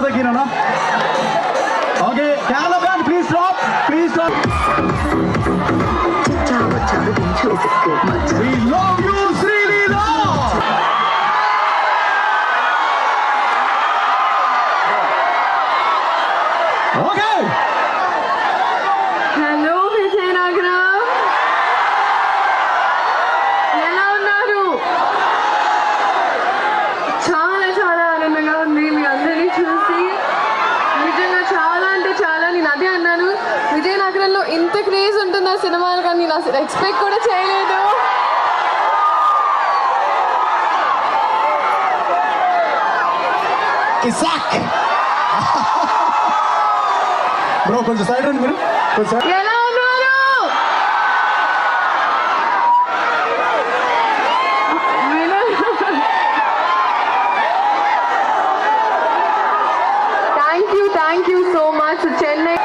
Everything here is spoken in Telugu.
the kina na. Please drop. Please drop. We love you, Sri Okay. ఇంత క్రేజ్ ఉంటుంది ఆ సినిమాలు కానీ నేను అసలు ఎక్స్పెక్ట్ కూడా చేయలేదు. బ్రో కొంచెం సైడ్ రండి మీరు కొంచెం. ఎలా ఉన్నారు thank you thank you so much Chennai